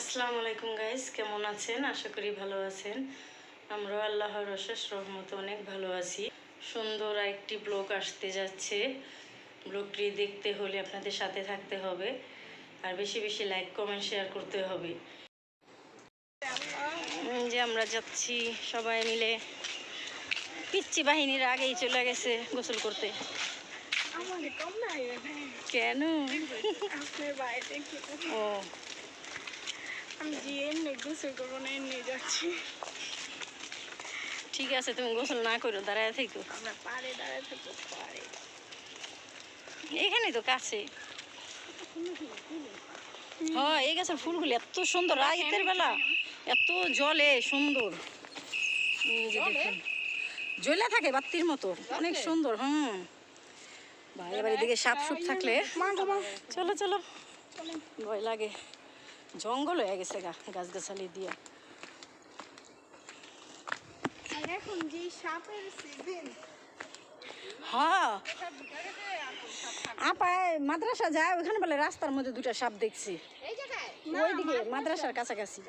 আসসালামু আলাইকুম গাইস কেমন আছেন? আশা করি ভালো আছেন। আমরাও আল্লাহর অশেষ রহমত অনেক ভালো আছি। সুন্দর একটি ব্লগ আসতে যাচ্ছে। ব্লগটি দেখতে হলে আপনাদের সাথে থাকতে হবে। আর বেশি বেশি লাইক কমেন্ট শেয়ার করতে হবে। যে আমরা যাচ্ছি সবাই মিলে পিচ্ছি বাহিনীর আগেই চলে গেছে গোসল করতে। কেন? ও। আমি যে এমনি গোসল করব না এমনি যাচ্ছি। ঠিক আছে তুমি গোসল না করো দাঁড়ায় থেকো। আমরা পাড়ে দাঁড়ায় থাকব পাড়ে এখানে তো কাছে। হ্যাঁ এই গাছের ফুলগুলি এত সুন্দর রাতের বেলা। এত জলে সুন্দর। দেখুন জ্বলে থাকে বাত্তির মতো অনেক সুন্দর হুম। ভাই এবার এদিকে সাপ সুপ থাকলে চলো। চলো। ভয় লাগে। জঙ্গল হয়ে গেছে গা গাছগাছালি দিয়ে। এখন যে সাপের সিজন হ্যাঁ। মাদ্রাসা যায় ওখানে বলে রাস্তার মধ্যে দুটা সাপ দেখছি। ওইদিকে মাদ্রাসার কাছাকাছি।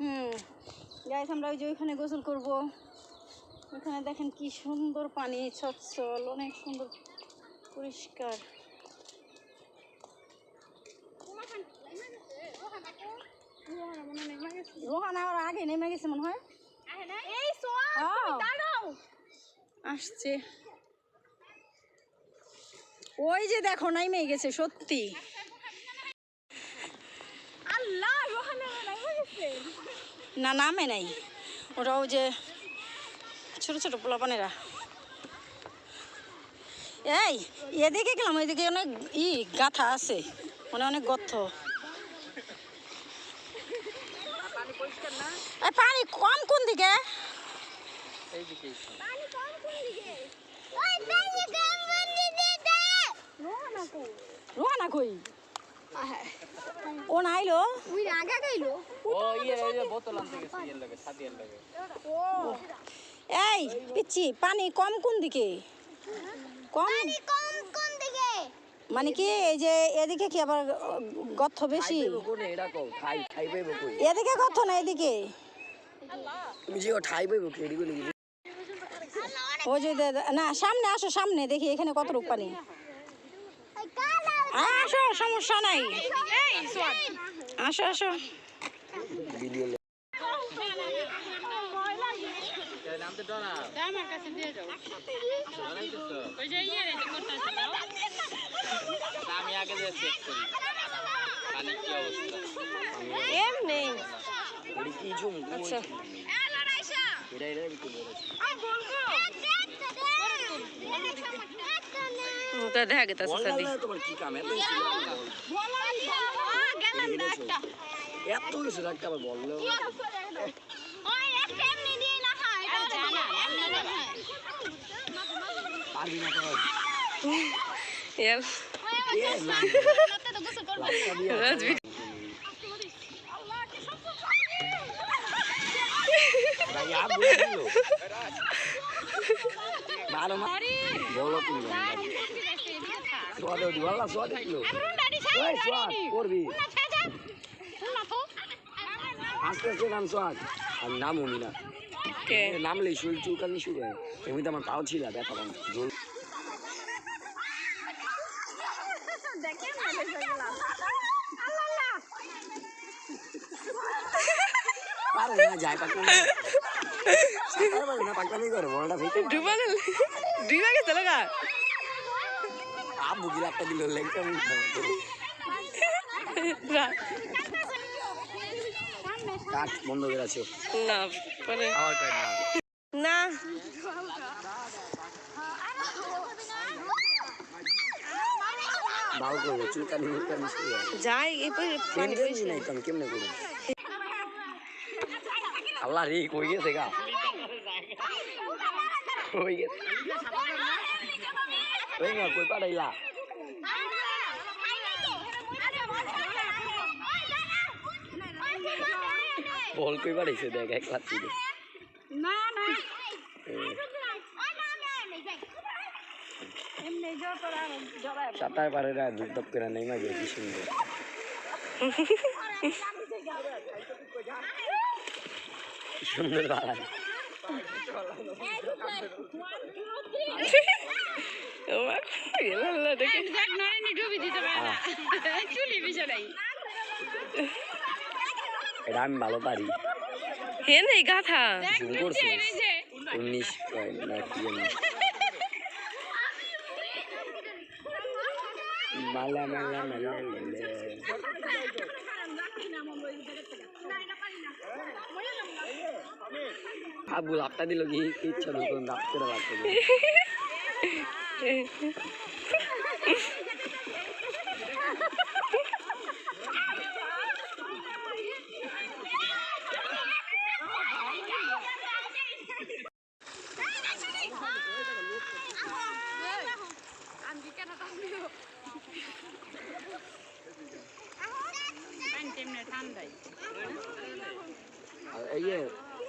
হুম। গাইস আমরা ওই যে ওইখানে গোসল করব। ওখানে দেখেন কি সুন্দর পানি সচ্ছল অনেক সুন্দর পরিষ্কার। রোহান আর আগে নেমে গেছে মনে হয়। আসছে। ওই যে দেখো নাইমে গেছে সত্যি। আল্লাহ না নামে নাই। ওরা ওই যে ছোট ছোট পোলাপানেরা। এই এদিকে গেলাম এদিকে অনেক ই গাথা আছে। মানে অনেক গর্ত এই পানি কম কোন দিকে? পানি কম কোন দিকে? ওই পানি কম কোন দিকে দে রোহানা কো রোহানা কই? ও নাইলো উই আগা গাইলো ও ইয়ে ইয়ে বোতল আনতে গেছে ইয়ের লাগে সাদিয়ার লাগে। ও। এই পিচ্ছি পানি কম কোন দিকে? কম মানে কি এই যে এদিকে কি আবার গর্ত বেশি এদিকে গর্ত না এদিকে যে ওই যে না সামনে আসো সামনে দেখি এখানে কত রূপ পানি আসো সমস্যা নাই আসো আসো ভিডিও নামতে ডরা আমি আগে যে চেক করি। পানি কি অবস্থা? এমনি। এডি কি ঝুম আচ্ছা। এটা এটা বিকে বলেছে? ওটা দেখা গেছে সাদি। তোমার কি কাম? এত এত কিছু রাখতে আবার বলল? পারবি না আর ওই সোয়াদ করবি আস্তে আস্তে নাম সোয়াদ আমি নাম উনি না কে নামলেই শরীর চুলকানি শুরু হয় এমনিতে আমার পাও ছিল জল পারে পারে ফেটে ডুবা গেছে লগা আবু গিলা একটা দিল লেগটা কাট বন্ধ করে আছে না মানে না হয় যাই আমি কেমনে করব আল্লাহ রে কই গেছে গা? কই গেছে? না কই পাড়াইলা বল, কই পাড়াইছে দেখ, এক দে না না না নেই মাগে কি সুন্দর। সুন্দর বালা দেখ নারায়ণী ডুবি দিতে পারে না চুলি বিষয় নাই এটা আমি ভালো পারি হে নেই গাথা জুম করছিস উনিশ পয়েন্ট না কি জানি মালা মালা মালা আবু লাপটা দিল কি ইচ্ছা নতুন দাপ করে লাগতে এই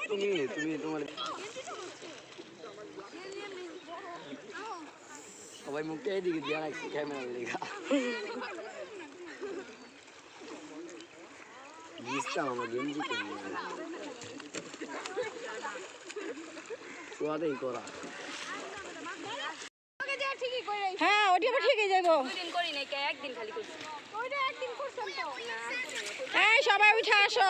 তুমি তুমি তোমার সবাই মুখটা এদিকে দিয়ে রাখছে ক্যামেরা লেখা জিসটা আমার গেঞ্জি সোয়াদেই করা হ্যাঁ ওটি আবার ঠিকই তো এই সবাই উঠে আসো।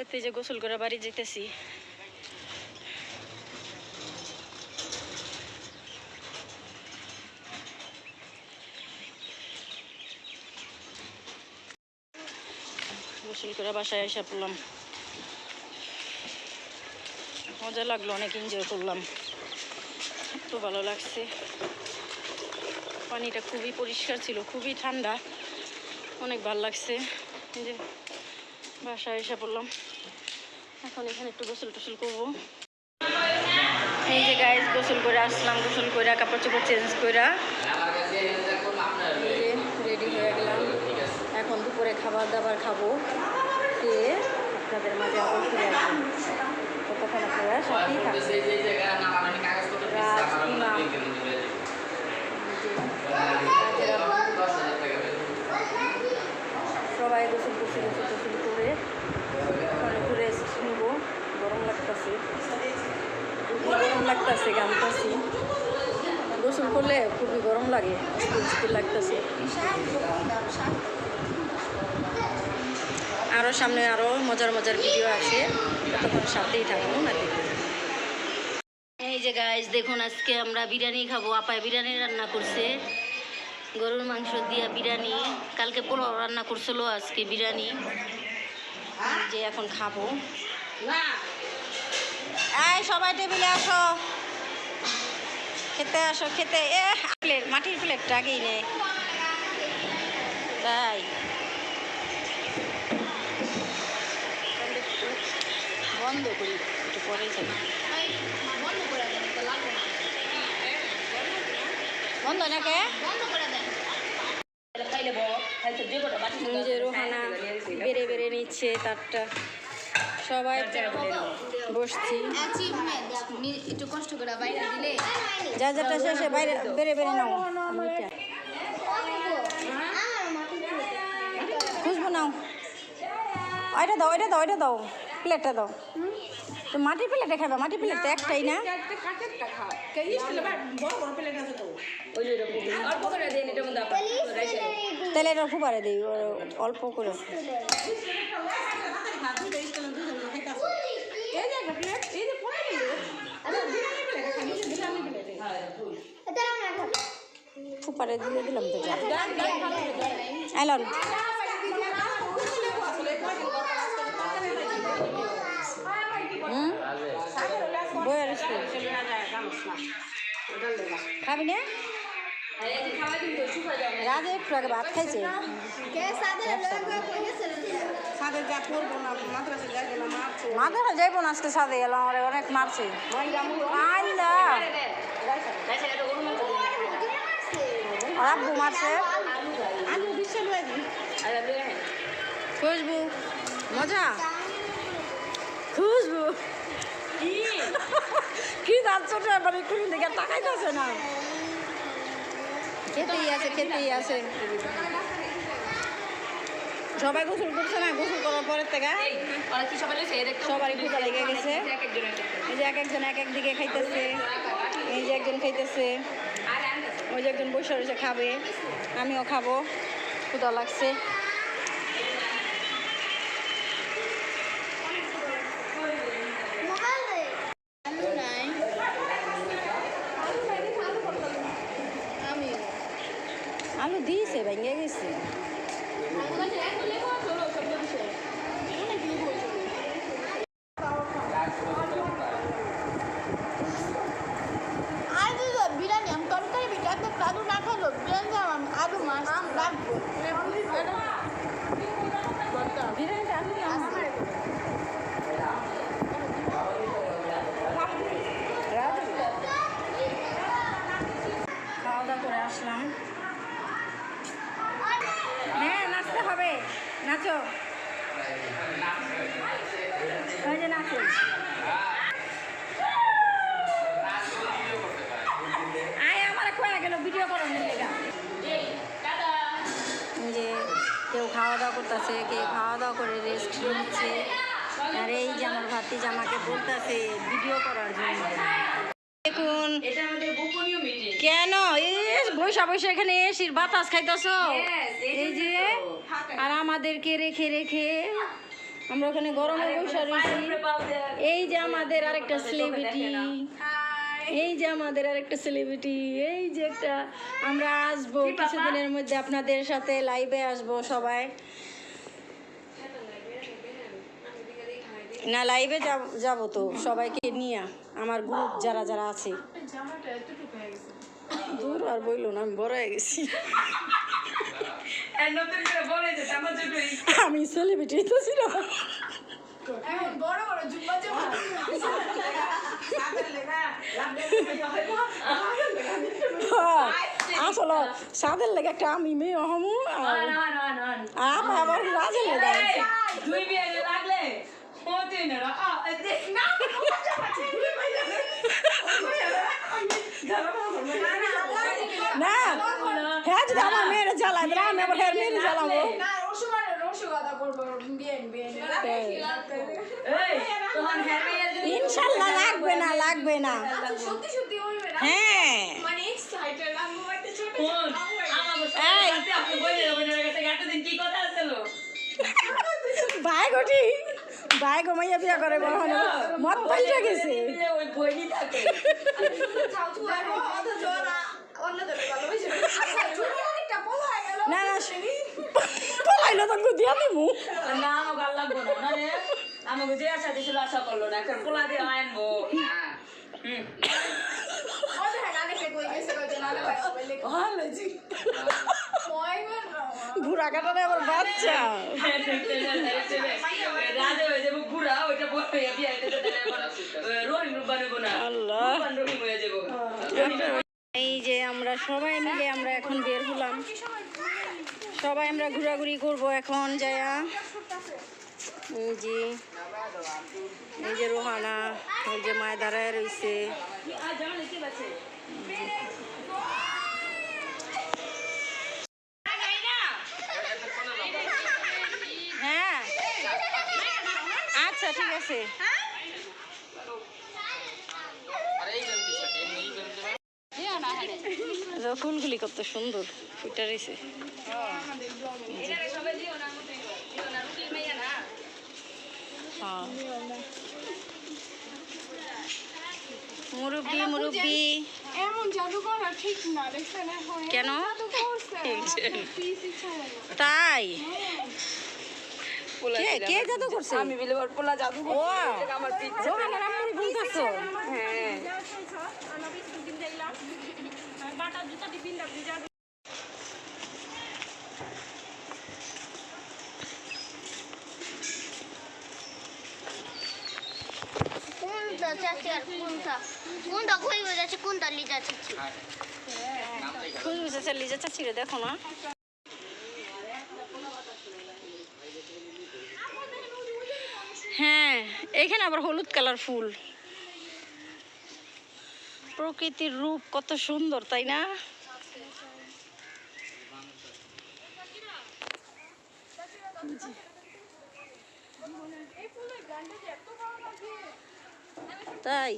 এতে যে গোসল করে বাড়ি যেতেছি। গোসল করে বাসায় এসে পড়লাম। মজা লাগল, অনেক এনজয় করলাম। একটু ভালো লাগছে। পানিটা খুবই পরিষ্কার ছিল, খুবই ঠান্ডা। অনেক ভালো লাগছে। এই যে বাসায় এসে পড়লাম। এখন এখানে একটু গোসল টোসল করব। এই যে গাইজ গোসল করে আসলাম, গোসল করে কাপড় চোপড় চেঞ্জ করে রেডি হয়ে গেলাম। এখন দুপুরে খাবার দাবার খাব। খেয়ে আপনাদের মাঝে আবার ফিরে আসব। ততক্ষণ আপনারা সাথেই সবাই করে একটু রেস্ট নিব। গরম লাগতেছে। গরম লাগতেছে গোসল করলে খুবই গরম লাগে লাগতেছে। আরও সামনে আরও মজার মজার ভিডিও আছে। ততক্ষণ সাথেই থাকুন না এই যে গাইজ দেখুন আজকে আমরা বিরিয়ানি খাব। আপায় বিরিয়ানি রান্না করছে। গরুর মাংস দিয়া বিরিয়ানি। কালকে পোলাও রান্না করছিল, আজকে বিরিয়ানি। যে এখন খাব। এই সবাই টেবিলে আসো। খেতে আসো, খেতে। এ, প্লেট, মাটির প্লেটটা আগেই নে। তাই। বন্ধ করি, একটু পরে যাবে বন্ধ নাকি? যে রোহানা বেড়ে বেড়ে নিচ্ছে তারটা। সবাই বসছি। একটু কষ্ট করে বাইরে দিলে। যা যাটা শেষে বাইরে বেড়ে বেড়ে নাও। খুশবু নাও। ওইটা দাও ওইটা দাও ওইটা দাও। প্লেটটা দাও। তো মাটির প্লেটে খাবে মাটির প্লেট তো একটাই না তাহলে এটা ফুবারে দিই অল্প করে। ফুপারে দিয়ে দিলাম তো যা। এলন স্কুল। খাবি না? রাজে একটু আগে ভাত খাইছে। সাদে মাদ্রাসা যাইবো না আজকে সাথে এলাম আমার অনেক মারছে। আইলা। আব্বু মারছে। খুশবু। মজা? খুশবু। কি? যাচ্ছ এবার একটু দিকে তাকাইতেছে না। খেতেই আছে খেতেই আছে সবাই গোসল করছে না? গোসল করার পরের থেকে? সবারই ক্ষুদা লেগে গেছে এই যে এক একজন এক এক দিকে। খাইতেছে। এই যে একজন খাইতেছে। ওই যে একজন বসে বসে খাবে। আমিও খাব। ক্ষুদা লাগছে। thì bạn ấy নাচো আয় আমার কয়ে গেল ভিডিও করো লেগা। যে কেউ খাওয়া দাওয়া করতেছে কেউ খাওয়া দাওয়া করে রেস্ট নিচ্ছে। আর এই যে আমার ভাতি জামাকে বলতেছে ভিডিও করার জন্য। দেখুন এটা আমাদের গোপনীয় মিটিং কেন? এই বৈশা বৈশা এখানে এসির বাতাস খাইতেছ। এই যে আর আমাদেরকে রেখে রেখে আমরা ওখানে গরমে বৈশা রয়েছি। এই যে আমাদের আরেকটা সেলিব্রিটি এই যে আমাদের আরেকটা সেলিব্রিটি এই যে একটা আমরা আসব কিছুদিনের মধ্যে আপনাদের সাথে লাইভে আসব সবাই। না লাইভে যাব তো সবাইকে নিয়ে আমার গ্রুপ যারা যারা আছে। দূর আর বইলো না আমি বড় হয়ে গেছি নতুন করে বলে যে আমার জন্যই আমি সেলিব্রিটি তো ছিল এখন বড় বড় জুম্বা জমা আসলে সাদের লেগে একটা আমি মেয়ে হমু আমার আবার রাজের লেগে দুই বিয়ে লাগলে না আ দেখ না না হ্যাঁ যদি আমার মেয়েরা জ্বালায় তাহলে আমি আবার হ্যাঁ মেয়েরা জ্বালাবো। হ্যাঁ ইনশাল্লাহ লাগবে না লাগবে না। সত্যি সত্যি হইবে না? হ্যাঁ। মানে ভাই গটি ভাই গমাইয়া বিয়া করে বড় হলো মত পাল্টে গেছে। ওই বইনি থাকে। না না পলাইলো তো না আমার গাল লাগবো না। না রে আমাকে যে আশা দিছিল আশা করল না। এখন পোলা দিয়ে আনব। হুম। বুড়া আবার বাচ্চা। হয়ে যাব ওইটা বলে বিয়ে রহিম রূপবান হব না আল্লাহ রূপবান রহিম হয়ে যাব এই যে আমরা সবাই মিলে আমরা এখন বের হলাম। সবাই আমরা ঘোরাঘুরি করব এখন যায়া এই যে এই যে রোহানা ওই যে মায় দাঁড়ায় রয়েছে হ্যাঁ আচ্ছা ঠিক আছে। ফুলগুলি কত সুন্দর? ফুটা রয়েছে। হ্যাঁ। মুরব্বি মুরব্বি। এমন জাদু করা ঠিক না কেন? তাই? কে কে জাদু করছে? আমি বিলে পোলা জাদু আমার রামপুরি বলতেছো হ্যাঁ। কোনটা চাচি আর কোনটা? কোনটা কই যাচ্ছে কোনটা লিজা চাচি? খুশবু চাচা লিজা চাচি রে দেখো না। হ্যাঁ এখানে আবার হলুদ কালার ফুল। প্রকৃতির রূপ কত সুন্দর তাই না? তাই?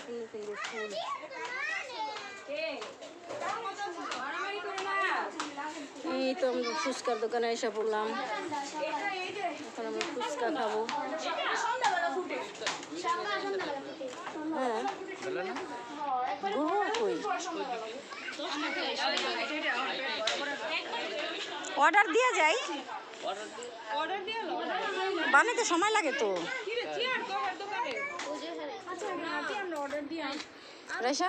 সুন্দর সুন্দর ফুল এই তো আমরা ফুচকার দোকানে এসে পড়লাম। এখন আমরা ফুচকা খাব। হ্যাঁ। অর্ডার দিয়ে যাই। বানাইতে সময় লাগে তো। রেশা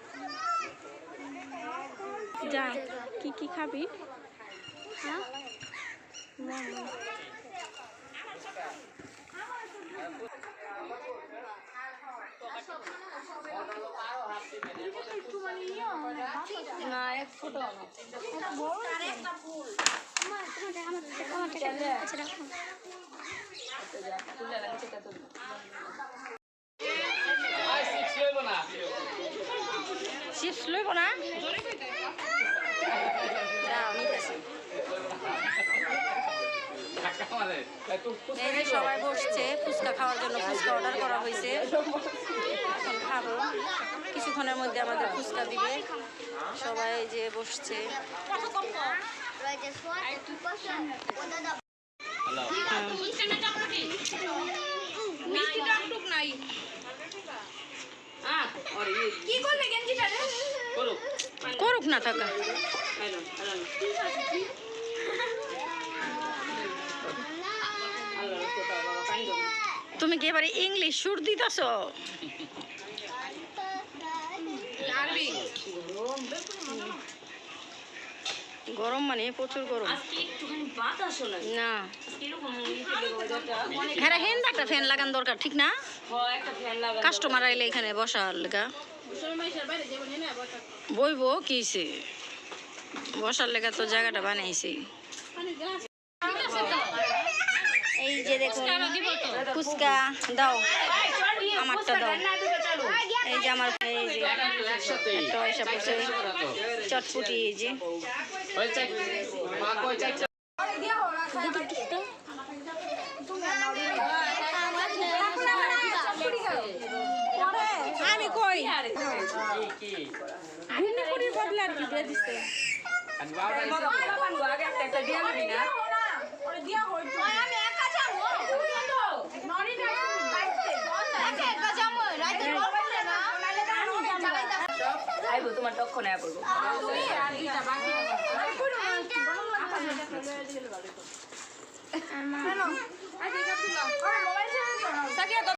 যা কি কি খাবি? না এক ছোট চিপস লইব না? এই যে সবাই বসছে, ফুচকা খাওয়ার জন্য ফুচকা অর্ডার করা হয়েছে। এখন খাব। কিছুক্ষণের মধ্যে আমাদের ফুচকা দিবে। সবাই যে বসছে। করুক না থাকা তুমি কি এবারে ইংলিশ সুর দিতেছ? গরম মানে প্রচুর গরম। না। হ্যাঁ হেন একটা ফ্যান লাগান দরকার ঠিক না? হয় কাস্টমার আইলে এখানে বসার লেগা। বইবো কিছে বসার লেগা তো জায়গাটা বানাইছি। এই যে দেখুন, ফুচকা দাও, আমারটা দাও। এই যে আমার এই যে চটপুটি এই যে। ঘুরনি বদলে আর কি দিয়ে না আইবো তোমার তখন আয়া পড়ব আমার